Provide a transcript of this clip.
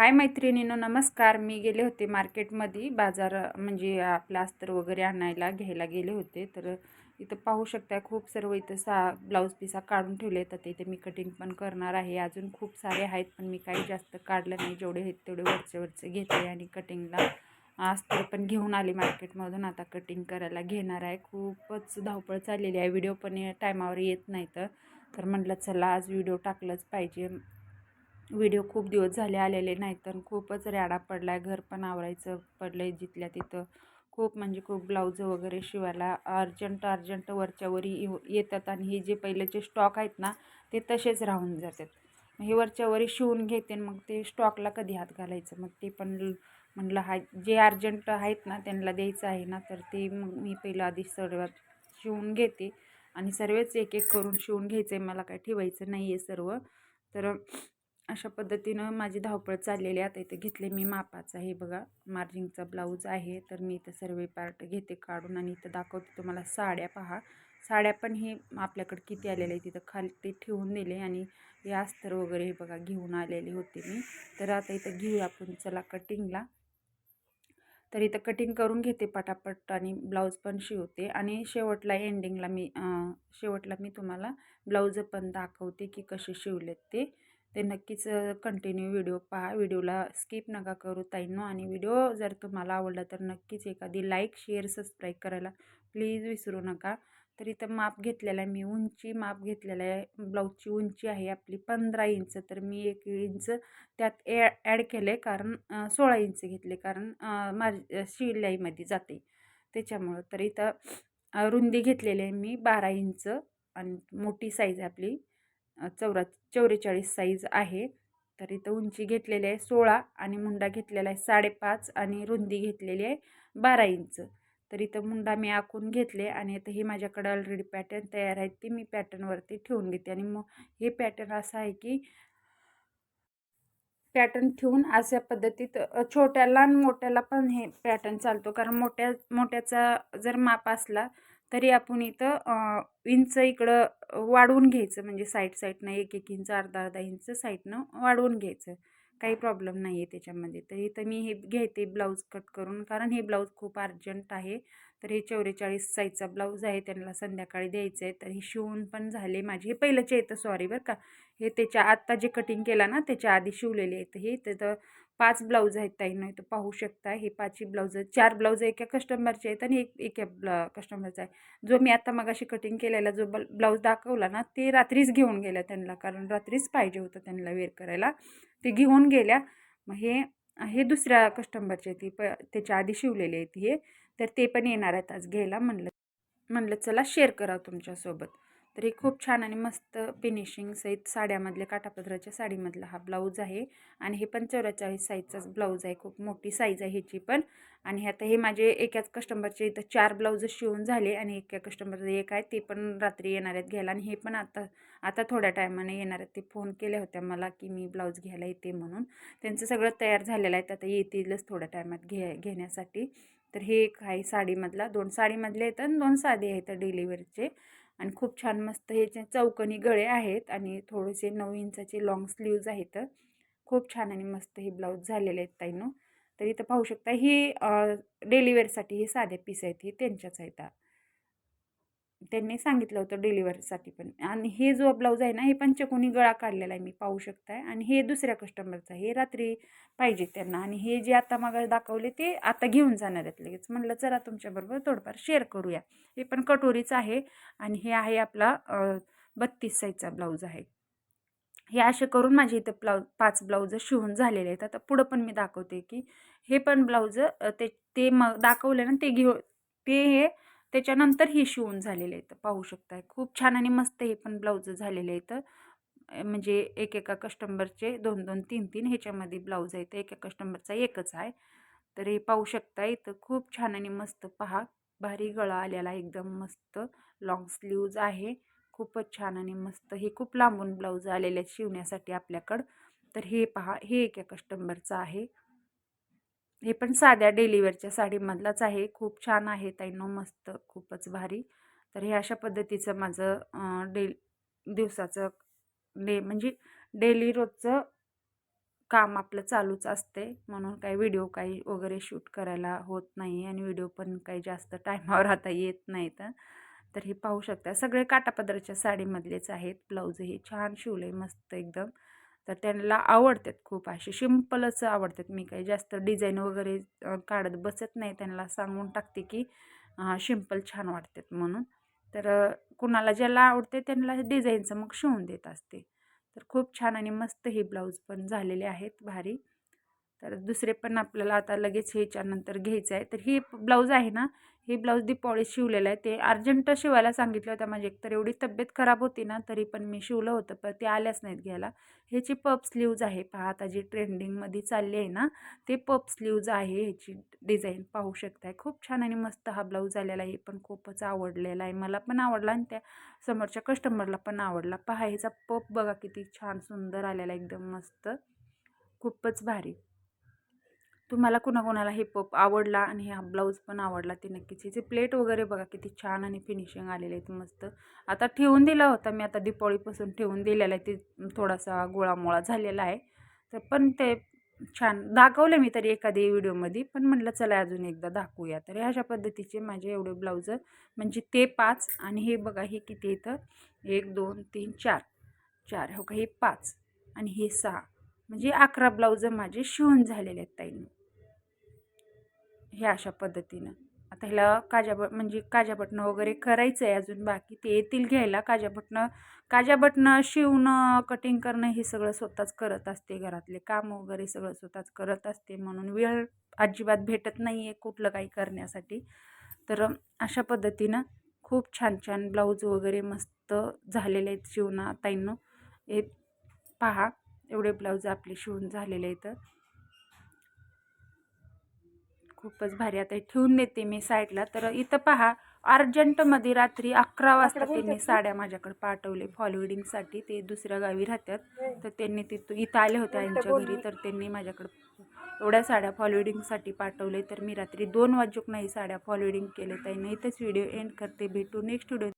हाय मैत्रिणीनो नमस्कार. मी गेले होते मार्केटमध्ये. बाजार म्हणजे आपला अस्तर वगैरे आणायला घ्यायला गेले होते. तर इथं पाहू शकता खूप सर्व इथं सा ब्लाऊज पिसा काढून ठेवले तर इथे मी कटिंग पण करणार आहे. अजून खूप सारे आहेत पण मी काही जास्त काढलं नाही. जेवढे आहेत तेवढे वरचे वरचे घेतले आणि कटिंगला अस्तर पण घेऊन आले मार्केटमधून. आता कटिंग करायला घेणार आहे. खूपच धावपळ चाललेली आहे. व्हिडिओ पण टायमावर येत नाही तर तर म्हटलं चला आज व्हिडिओ टाकलंच पाहिजे. व्हिडिओ खूप दिवस झाले आलेले नाही तर खूपच रॅडा पडला आहे घर पण आवरायचं पडलं आहे जिथल्या तिथं. खूप म्हणजे खूप ब्लाऊज वगैरे शिवायला अर्जंट अर्जंट वरच्यावरी येतात आणि हे जे पहिलेचे स्टॉक आहेत ना ते तसेच राहून जातात. हे वरच्यावरी शिवून घेते मग ते स्टॉकला कधी हात घालायचं? मग ते पण म्हटलं हा जे अर्जंट आहेत ना त्यांना द्यायचं आहे ना तर ते मग मी पहिलं आधी सर्वात शिवून घेते आणि सर्वच एक एक करून शिवून घ्यायचं आहे मला काय ठेवायचं नाही आहे सर्व. तर अशा पद्धतीनं माझी धावपळ चाललेली आता इथे घेतले मी मापाचा हे बघा. मार्जिंगचा ब्लाऊज आहे. तर मी इथं सर्व पार्ट घेते काढून आणि इथं दाखवते तुम्हाला साड्या पहा. साड्या पण हे आपल्याकडे किती आलेले आहे तिथं खाली ते ठेवून दिले आणि हे अस्तर वगैरे हे बघा घेऊन आलेले होते मी. तर आता इथं घेऊया आपण चला कटिंगला. तर इथं कटिंग करून घेते पटापट आणि ब्लाऊज पण शिवते. आणि शेवटला एंडिंगला मी शेवटला मी तुम्हाला ब्लाऊज पण दाखवते की कसे शिवलेत ते. ते नक्कीच कंटिन्यू व्हिडिओ पहा. व्हिडिओला स्किप नका करू ताईंनो. आणि व्हिडिओ जर तुम्हाला आवडला तर नक्कीच एखादी लाईक शेअर सबस्क्राईब करायला प्लीज विसरू नका. तर इथं माप घेतलेलं आहे मी. उंची माप घेतलेलं आहे. ब्लाऊजची उंची आहे आपली पंधरा इंच तर मी एक इंच त्यात ॲ ॲड केले कारण सोळा इंच घेतले कारण माझ्या शिलाईमध्ये जाते. त्याच्यामुळं तर इथं रुंदी घेतलेली आहे मी बारा इंच आणि मोठी साईज आपली चौरा चौवेचाळीस साईज आहे. तर इथं उंची घेतलेली आहे सोळा आणि मुंडा घेतलेला आहे साडेपाच आणि रुंदी घेतलेली आहे बारा इंच. तर इथं मुंडा मी आखून घेतले आणि आता हे माझ्याकडे ऑलरेडी पॅटर्न तयार आहेत. ती मी पॅटर्नवरती ठेवून घेते आणि मग हे पॅटर्न असं आहे की पॅटर्न ठेवून अशा पद्धतीत छोट्याला आणि मोठ्याला पण हे पॅटर्न चालतो. कारण मोठ्या मोठ्याचा जर माप असला तरी आपण इथं इंच इकडं वाढवून घ्यायचं. म्हणजे साईड साईडनं एक एक इंच अर्धा अर्धा इंच साईडनं वाढवून घ्यायचं. काही प्रॉब्लेम नाही आहे त्याच्यामध्ये. तर इथं मी हे घेते ब्लाऊज कट करून. कारण हे ब्लाऊज खूप अर्जंट आहे. तर हे चौवेचाळीस साईजचा ब्लाऊज आहे. त्यांना संध्याकाळी द्यायचं आहे. तर हे शिवून पण झाले माझे. हे पहिलंचे येतं सॉरी बरं का. हे त्याच्या आत्ता जे कटिंग केला ना त्याच्या आधी शिवलेले आहेत. हे तर पाच ब्लाऊज आहेत ताईंना इथं पाहू शकता. हे पाचही ब्लाऊज चार ब्लाऊज एका कस्टमरचे आहेत आणि एक एका ब्ला कस्टमरचा आहे. जो मी आता मगाशी कटिंग केलेला जो बल ब्लाऊज दाखवला ना ते रात्रीच घेऊन गेल्या त्यांना कारण रात्रीच पाहिजे होतं त्यांना वेअर करायला. ते घेऊन गेल्या. मग हे हे दुसऱ्या कस्टमरचे ती प त्याच्या आधी शिवलेले आहेत हे. तर ते पण येणार आहेत आज घ्यायला. म्हणलं म्हणलं चला शेअर करा तुमच्यासोबत. तर हे खूप छान आणि मस्त फिनिशिंग सहित साड्यामधले काठापदराच्या साडीमधला हा ब्लाऊज आहे. आणि हे पण चौवेचाळीस साईजचाच ब्लाऊज आहे. खूप मोठी साईज आहे ह्याची पण. आणि आता हे माझे एकाच कस्टमरचे इथं चार ब्लाऊज शिवून झाले आणि एका कस्टमरचे एक आहे. ते पण रात्री येणार आहेत घ्यायला. आणि हे पण आता आता थोड्या टायमाने येणार आहेत. ते फोन केल्या होत्या मला की मी ब्लाऊज घ्यायला येते म्हणून. त्यांचं सगळं तयार झालेलं आहे. आता येतीलच थोड्या टायमात घे घेण्यासाठी. तर हे एक आहे साडीमधला. दोन साडीमधले आहेत आणि दोन साधे आहेत डिलिव्हरीचे आणि खूप छान मस्त हे चौकनी गळे आहेत आणि थोडेसे नऊ इंचाचे लॉंग स्लीव्ज आहेत. खूप छान आणि मस्त हे ब्लाऊज झालेले आहेत ताईनो. तर इथं पाहू शकता ही डेलिव्हरीसाठी हे साधे पीस आहेत हे त्यांच्याच आहेत. त्यांनी सांगितलं होतं डिलिव्हरीसाठी पण. आणि हे जो ब्लाऊज आहे ना हे पंचकोनी गळा काढलेला आहे मी पाहू शकताय. आणि हे दुसऱ्या कस्टमरचं हे रात्री पाहिजे त्यांना. आणि हे जे आता मग दाखवले ते आता घेऊन जाणार आहेत लगेच. म्हणलं चला तुमच्याबरोबर थोडंफार शेअर करूया. हे पण कटोरीचं आहे. आणि हे आहे आपला बत्तीस साईजचा ब्लाऊज आहे. हे असे करून माझे इथं ब्लाऊज पाच ब्लाऊज शिवून झालेले आहेत. आता पुढं पण मी दाखवते की हे पण ब्लाऊज ते ते मग दाखवले ना ते घेऊ ते हे त्याच्यानंतर हे शिवून झालेले आहेत पाहू शकताय. खूप छान आणि मस्त हे पण ब्लाऊज झालेले आहेत. म्हणजे एक एका कस्टमरचे दोन दोन तीन तीन ह्याच्यामध्ये ब्लाऊज आहेत. एका कस्टमरचा एकच आहे. तर हे पाहू शकता इथं खूप छान आणि मस्त पहा. भारी गळा आलेला एकदम मस्त लॉंग स्लीव्ज आहे. खूपच छान आणि मस्त. हे खूप लांबून ब्लाऊज आलेले आहेत शिवण्यासाठी आपल्याकडं. तर हे पहा. हे एका कस्टमरचं आहे. हे पण साध्या डेलिव्हरच्या साडीमधलाच आहे. खूप छान आहे ताईनो मस्त खूपच भारी. तर हे अशा पद्धतीचं माझं डे दिवसाचं डे म्हणजे डेली रोजचं काम आपलं चालूच असते. म्हणून काही व्हिडिओ काही वगैरे शूट करायला होत नाही आणि व्हिडिओ पण काही जास्त टायमावर आता येत नाहीत. तर हे पाहू शकता. सगळे काटापदराच्या साडीमधलेच आहेत. ब्लाऊज हे छान शिवले मस्त एकदम. तर त्यांना आवडतात खूप असे सिम्पलच आवडतात. मी काही जास्त डिझाईन वगैरे काढत बसत नाही. त्यांना सांगून टाकते की सिंपल छान वाटतात म्हणून. तर कुणाला ज्याला आवडते त्यांना डिझाईनचं मग शिवून देत असते. तर खूप छान आणि मस्त हे ब्लाऊज पण झालेले आहेत भारी. तर दुसरे पण आपल्याला आता लगेच ह्याच्यानंतर घ्यायचं आहे. तर हे ब्लाऊज आहे ना हे ब्लाऊज दी पॉळीस शिवलेलं आहे. ते अर्जंट शिवायला सांगितलं होतं. माझी एकतर एवढी तब्येत खराब होती ना तरी पण मी शिवलं होतं पण ते आल्याच नाहीत घ्यायला. ह्याची पप स्लीव्ज आहे. पहा आता जी ट्रेंडिंगमध्ये चालली आहे ना ते पप स्लीव्ज आहे. ह्याची डिझाईन पाहू शकताय. खूप छान आणि मस्त हा ब्लाऊज आलेला आहे. पण खूपच आवडलेला आहे. मला पण आवडला आणि त्या समोरच्या कस्टमरला पण आवडला. पहा ह्याचा पप बघा किती छान सुंदर आलेला एकदम मस्त. खूपच भारी. तुम्हाला कुणाकुणाला हे पप आवडला आणि हा ब्लाऊज पण आवडला ते नक्कीच. हिचे प्लेट वगैरे बघा किती छान आणि फिनिशिंग आलेले आहेत मस्त. आता ठेवून दिला होता मी आता दिपावळीपासून ठेवून दिलेला आहे ते थोडासा गोळामोळा झालेला आहे. तर पण ते छान दाखवले मी तरी एखादी व्हिडिओमध्ये पण म्हटलं चला अजून एकदा दाखवूया. तर अशा पद्धतीचे माझे एवढे ब्लाऊज म्हणजे ते पाच आणि हे बघा हे किती येतं एक दोन तीन चार. चार हो का? हे पाच आणि हे सहा. म्हणजे अकरा ब्लाऊज माझे शिवून झालेले आहेत ताईंनी. हे अशा पद्धतीनं. आता ह्याला काजाबट म्हणजे काजाबटणं वगैरे करायचं आहे अजून बाकी. ते येतील घ्यायला. काजाबटणं काजाबटणं शिवणं कटिंग करणं हे सगळं स्वतःच करत असते घरातले. काम वगैरे सगळं स्वतःच करत असते म्हणून वेळ अजिबात भेटत नाही आहे कुठलं काही करण्यासाठी. तर अशा पद्धतीनं खूप छान छान ब्लाऊज वगैरे मस्त झालेले आहेत शिवणं ताईंनो. हे पहा एवढे ब्लाऊज आपले शिवून झालेले आहेत. खूपच भारी. आता हे ठेवून देते मी साईडला. तर इथं पहा अर्जंटमध्ये रात्री अकरा वाजता त्यांनी साड्या माझ्याकडे पाठवले फॉलोविडिंगसाठी ते दुसऱ्या गावी राहतात. तर त्यांनी तिथं इथं आले होते यांच्या घरी. तर त्यांनी माझ्याकडे एवढ्या साड्या फॉलोविडिंगसाठी पाठवले. तर मी रात्री दोन वाजूक नाही साड्या फॉलोविडिंग केले. त्यांनी इथंच व्हिडिओ एंड करते. भेटू नेक्स्ट व्हिडिओ